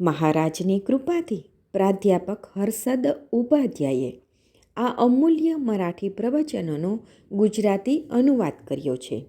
મહારાજની કૃપાથી પ્રાધ્યાપક હર્ષદ ઉપાધ્યાયે આ અમૂલ્ય મરાઠી પ્રવચનોનો ગુજરાતી અનુવાદ કર્યો છે.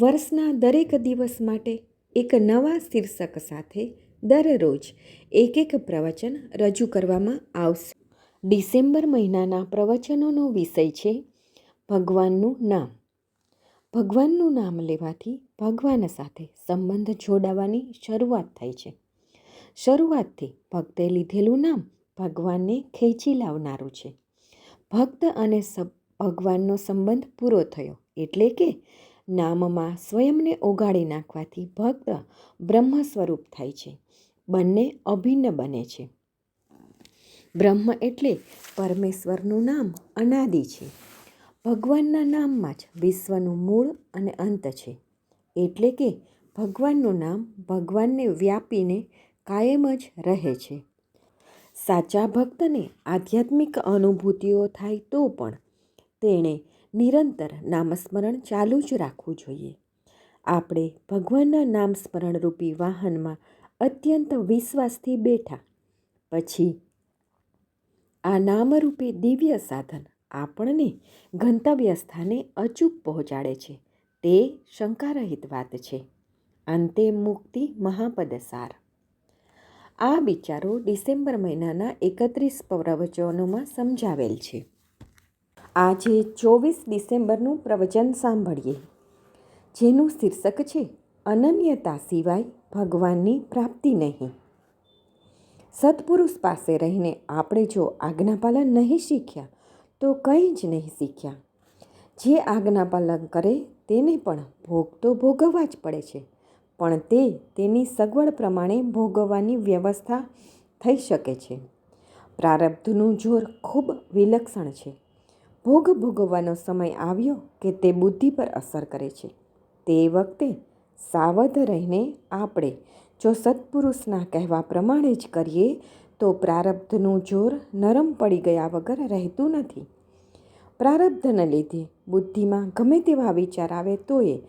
વર્ષના દરેક દિવસ માટે એક નવા શીર્ષક સાથે દરરોજ એક એક પ્રવચન રજૂ કરવામાં આવશે. ડિસેમ્બર મહિનાના પ્રવચનોનો વિષય છે ભગવાનનું નામ. ભગવાનનું નામ લેવાથી ભગવાન સાથે સંબંધ જોડાવાની શરૂઆત થાય છે. શરૂઆતથી ભક્તે લીધેલું નામ ભગવાનને ખેંચી લાવનારું છે. ભક્ત અને ભગવાનનો સંબંધ પૂરો થયો એટલે કે નામમાં સ્વયંને ઓગાળી નાખવાથી ભક્ત બ્રહ્મ સ્વરૂપ થાય છે. બંને અભિન્ન બને છે. બ્રહ્મ એટલે પરમેશ્વરનું નામ અનાદિ છે. ભગવાનના નામમાં જ વિશ્વનું મૂળ અને અંત છે. એટલે કે ભગવાનનું નામ ભગવાનને વ્યાપીને કાયમ જ રહે છે. સાચા ભક્તને આધ્યાત્મિક અનુભૂતિઓ થાય તો પણ તેણે નિરંતર નામસ્મરણ ચાલુ જ રાખવું જોઈએ. આપણે ભગવાનના નામ સ્મરણરૂપી વાહનમાં અત્યંત વિશ્વાસથી બેઠા, પછી આ નામરૂપે દિવ્ય સાધન આપણને ગંતવ્ય સ્થાને અચૂક પહોંચાડે છે, તે શંકારહિત વાત છે. અંતે મુક્તિ મહાપદ સાર આ વિચારો ડિસેમ્બર મહિનાના એકત્રીસ પ્રવચનોમાં સમજાવેલ છે. આજે ચોવીસ ડિસેમ્બરનું પ્રવચન સાંભળીએ. જેનું શીર્ષક છે, અનન્યતા સિવાય ભગવાનની પ્રાપ્તિ નહીં. સત્પુરુષ પાસે રહીને આપણે જો આજ્ઞાપાલન નહીં શીખ્યા, તો કંઈ જ નહીં શીખ્યા. જે આજ્ઞાપાલન કરે, તેને પણ ભોગ તો ભોગવવા જ પડે છે. પણ તે તેની સગવડ પ્રમાણે ભોગવવાની વ્યવસ્થા થઈ શકે છે. પ્રારબ્ધનું જોર ખૂબ વિલક્ષણ છે. ભોગ ભોગવવાનો સમય આવ્યો કે તે બુદ્ધિ પર અસર કરે છે. તે વખતે સાવધ રહીને આપણે જો સત્પુરુષના કહેવા પ્રમાણે જ કરીએ તો પ્રારબ્ધનું જોર નરમ પડી ગયા વગર રહેતું નથી. પ્રારબ્ધને લીધે બુદ્ધિમાં ગમે તેવા વિચાર આવે તો એ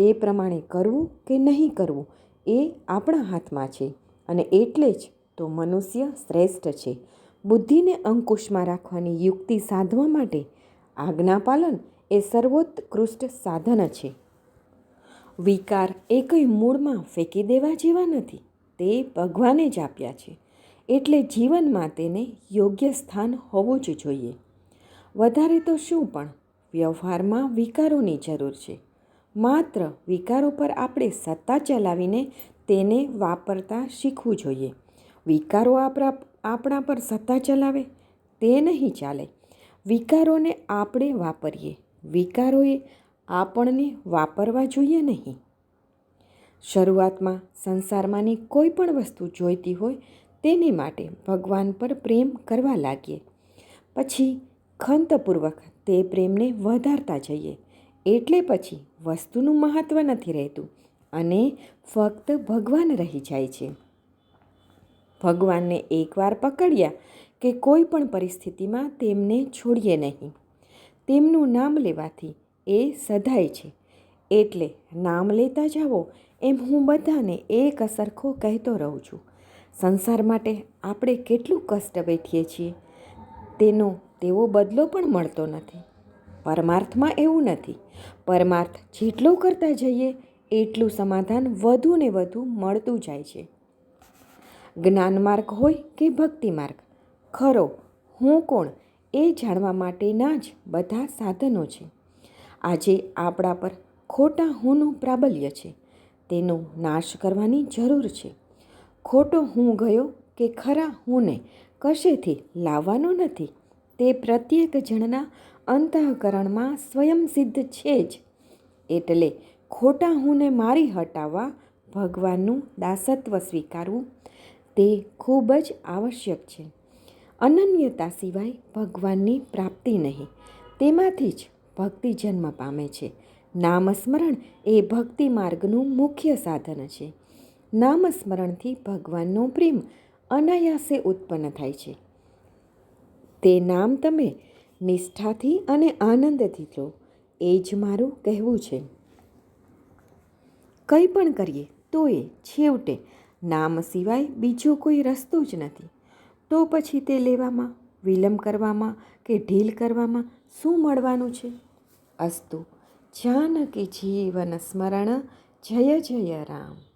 તે પ્રમાણે કરવું કે નહીં કરવું એ આપણા હાથમાં છે અને એટલે જ તો મનુષ્ય શ્રેષ્ઠ છે. બુદ્ધિને અંકુશમાં રાખવાની યુક્તિ સાધવા માટે આજ્ઞાપાલન એ સર્વોત્કૃષ્ટ સાધન છે. વિકાર એ કંઈ મૂળમાં ફેંકી દેવા જેવા નથી, તે ભગવાને જ આપ્યા છે. એટલે જીવનમાં તેને યોગ્ય સ્થાન હોવું જ જોઈએ. વધારે તો શું પણ, વ્યવહારમાં વિકારોની જરૂર છે. માત્ર વિકારો પર આપણે સત્તા ચલાવીને તેને વાપરતા શીખવું જોઈએ. વિકારો આપણા આપણા પર સત્તા ચલાવે, તે નહીં ચાલે. વિકારોને આપણે વાપરીએ. વિકારોએ આપણને વાપરવા જોઈએ નહીં. શરૂઆતમાં સંસારમાંની કોઈ પણ વસ્તુ જોઈતી હોય, તેની માટે ભગવાન પર પ્રેમ કરવા લાગીએ. પછી ખંતપૂર્વક તે પ્રેમને વધારતા જઈએ. એટલે પછી વસ્તુનું મહત્ત્વ નથી રહેતું અને ફક્ત ભગવાન રહી જાય છે. ભગવાનને એકવાર પકડ્યા કે કોઈ પણ પરિસ્થિતિમાં તેમને છોડીએ નહીં. તેમનું નામ લેવાથી એ સધાય છે. એટલે નામ લેતા જાઓ એમ હું બધાને એક અસરખો કહેતો રહું છું. સંસાર માટે આપણે કેટલું કષ્ટ વેઠીએ છીએ? તેનો તેવો બદલો પણ મળતો નથી. પરમાર્થમાં એવું નથી. પરમાર્થ જેટલું કરતા જઈએ, એટલું સમાધાન વધુ ને વધુ મળતું જાય છે. જ્ઞાન માર્ગ હોય કે ભક્તિ માર્ગ? ખરો, હું કોણ એ જાણવા માટેના જ બધા સાધનો છે. આજે આપણા પર ખોટા હુંનું પ્રાબલ્ય છે. તેનો નાશ કરવાની જરૂર છે. ખોટો હું ગયો કે ખરા હુંને કશેથી લાવવાનો નથી? તે પ્રત્યેક જણના અંતઃકરણમાં સ્વયં સિદ્ધ છે જ. એટલે ખોટા હુંને મારી હટાવવા ભગવાનનું દાસત્વ સ્વીકારવું તે ખૂબ જ આવશ્યક છે. અનન્યતા સિવાય ભગવાનની પ્રાપ્તિ નહીં. તેમાંથી જ ભક્તિ જન્મ પામે છે. નામસ્મરણ એ ભક્તિ માર્ગનું મુખ્ય સાધન છે. નામસ્મરણથી ભગવાનનો પ્રેમ અનાયાસે ઉત્પન્ન થાય છે. તે નામ તમે નિષ્ઠાથી અને આનંદથી લો એ જ મારું કહેવું છે. કંઈ પણ કરીએ, તો એ છેવટે, નામ સિવાય બીજો કોઈ રસ્તો જ નથી. તો પછી તે લેવામાં, વિલંબ કરવામાં કે ઢીલ કરવામાં શું મળવાનું છે? અસ્તુ, જાનકી જીવન સ્મરણ, જય જય રામ.